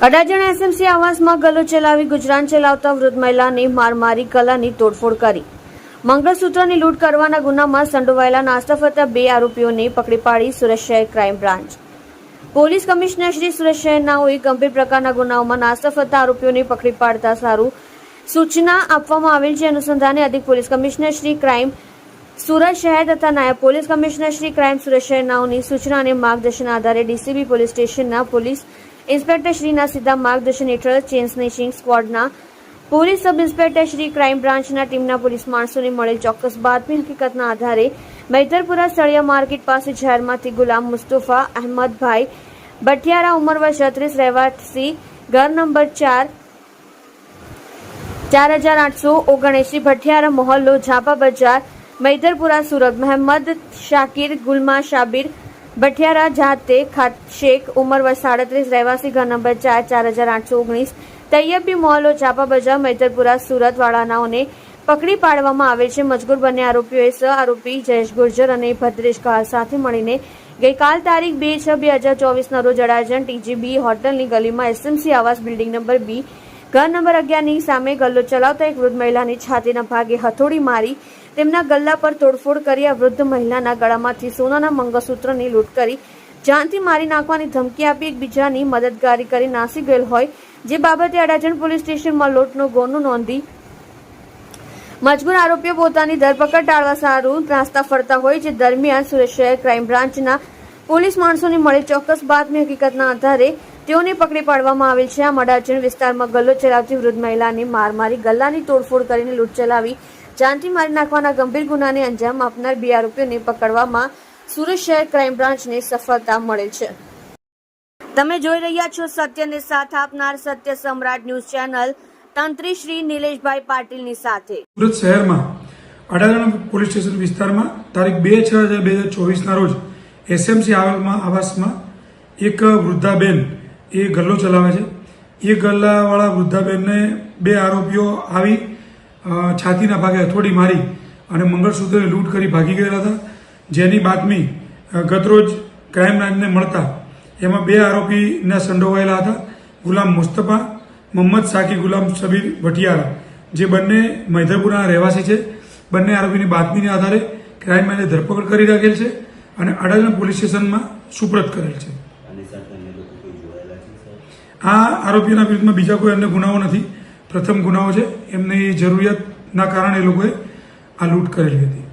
Adajan SMC આવાસમાં ગલો ચલાવી ગુજરાન ચલાવતા વૃદ્ધ મહિલાને માર મારી કલાની તોડફોડ કરી. મંગળસૂત્રની લૂંટ કરવાના ગુનામાં સંડોવાયેલા નાસ્તા ફરતા બે આરોપીઓને પકડી પાડી સુરત શહેર crime branch. Police commissioner Shri Surat ગંભીર પ્રકારના ગુનાઓમાં નાસ્તા ફરતા આરોપીઓને પકડી પાડતા સારું સૂચના આપવામાં આવેલ છે. અનુસંધાને અધિક police commissioner Shri crime Surat શહેર તથા નાયબ police commissioner Shri crime Surat સૂચના અને માર્ગદર્શન આધારે ડીસીબી પોલીસ સ્ટેશનના પોલીસ ઇન્સ્પેક્ટર શ્રીના સીધા માર્ગદર્શન હેઠળ chain snatching સ્ક્વોડના police sub inspector Shri crime બ્રાન્ચના ટીમના પોલીસ માણસોને મળેલ ચોક્કસ બાતમી હકીકતના આધારે મૈતરપુરા સળિયા માર્કેટ પાસે જાહેરમાંથી ગુલામ મુસ્તફા અહેમદભાઈ ભઠિયારા ઉંમર વર્ષ છત્રીસ, રહેવાસી, ઘર નંબર ચાર ચાર હજાર આઠસો ઓગણએંસી ભઠિયારા મોહલ્લો, ઝાપા બજાર, મૈદરપુરા સુરત. મહેમદ શાકીર ગુલમા શાબીર ભઠિયારા જાતે ખાત શેખ ઉંમર વર્ષ સાડત્રીસ, રહેવાસી ઘર નંબર ચાર ચાર હજાર આઠસો ઓગણીસ, તૈયબી મોહલ્લો ચાપા બજાર, મૈતરપુરા, સુરત વાળાનાઓને પકડી પાડવામાં આવે છે. મજગૂર બંને આરોપીઓએ સહ આરોપી જયેશ ગુર્જર અને ભદ્રેશ કાર સાથે મળીને ગઈકાલ તારીખ બે છ બે હજાર ચોવીસના રોજ અડાજણ ટીજીબી હોટલની ગલીમાં એસએમસી આવાસ બિલ્ડિંગ નંબર બી, ઘર નંબર અગિયારની સામે ગલ્લો ચલાવતા એક વૃદ્ધ મહિલાની છાતીના ભાગે હથોડી મારી તેમના ગલ્લા પર તોડફોડ કરી આ વૃદ્ધ મહિલાના ગળામાંથી સોનાના મંગળસૂત્રની લૂંટ કરી. જાનથી મારી નાખવાની ધમકી આપી એકબીજાની મદદગારી કરી નાસી ગયેલ હોય, જે બાબતે અડાજણ પોલીસ સ્ટેશનમાં લૂંટનો ગુનો નોંધી મજબૂર આરોપીઓ પોતાની ધરપકડ ટાળવા સારું નાસ્તા ફરતા હોય, જે દરમિયાન સુરત શહેર ક્રાઇમ બ્રાન્ચના પોલીસ માણસોને મળી ચોક્કસ બાતમી હકીકતના આધારે તેઓને પકડી પાડવામાં આવેલ છે. આ મડાજણ વિસ્તારમાં ગલ્લો ચલાવતી વૃદ્ધ મહિલાને માર મારી ગલ્લાની તોડફોડ કરીને લૂંટ ચલાવી જાનથી મારી નાખવાના ગંભીર ગુનાને અંજામ આપનાર બે આરોપીઓને પકડવામાં સુરત શહેર ક્રાઇમ બ્રાન્ચને સફળતા મળેલ છે. તમે જોઈ રહ્યા છો સત્યને સાથ આપનાર સત્ય સમ્રાટ ન્યૂઝ ચેનલ તંત્રી શ્રી નિલેશભાઈ પાટીલની સાથે. સુરત શહેરમાં અડાજણ પોલીસ સ્ટેશન વિસ્તારમાં તારીખ બે છ હજાર બે હજાર ચોવીસના રોજ એસએમસી આવાસમાં આવાસમાં એક વૃદ્ધાબેન એ ગલ્લો ચલાવે છે. એ ગલ્લાવાળા વૃદ્ધાબેનને બે આરોપીઓ આવી છાતીના ભાગે હથોડી મારી અને મંગળસૂત્રને લૂંટ કરી ભાગી ગયેલા હતા. જેની બાતમી ગતરોજ ક્રાઇમ બ્રાન્ચને મળતા એમાં બે આરોપીને સંડોવાયેલા હતા. ગુલામ મુસ્તફા મોહમ્મદ સાકી ગુલામ શબીર ભટિયારા જે બંને મૈધરપુરના રહેવાસી છે. બંને આરોપીની બાતમીને આધારે ક્રાઇમ બ્રાન્ચે ધરપકડ કરી રાખેલ છે અને અડાજણ પોલીસ સ્ટેશનમાં સુપ્રત કરેલ છે. આ આરોપીઓના વિરુદ્ધમાં બીજા કોઈ અન્ય ગુનાઓ નથી. પ્રથમ ગુનાઓ છે. એમની જરૂરિયાતના કારણે એ લોકોએ આ લૂંટ કરેલી હતી.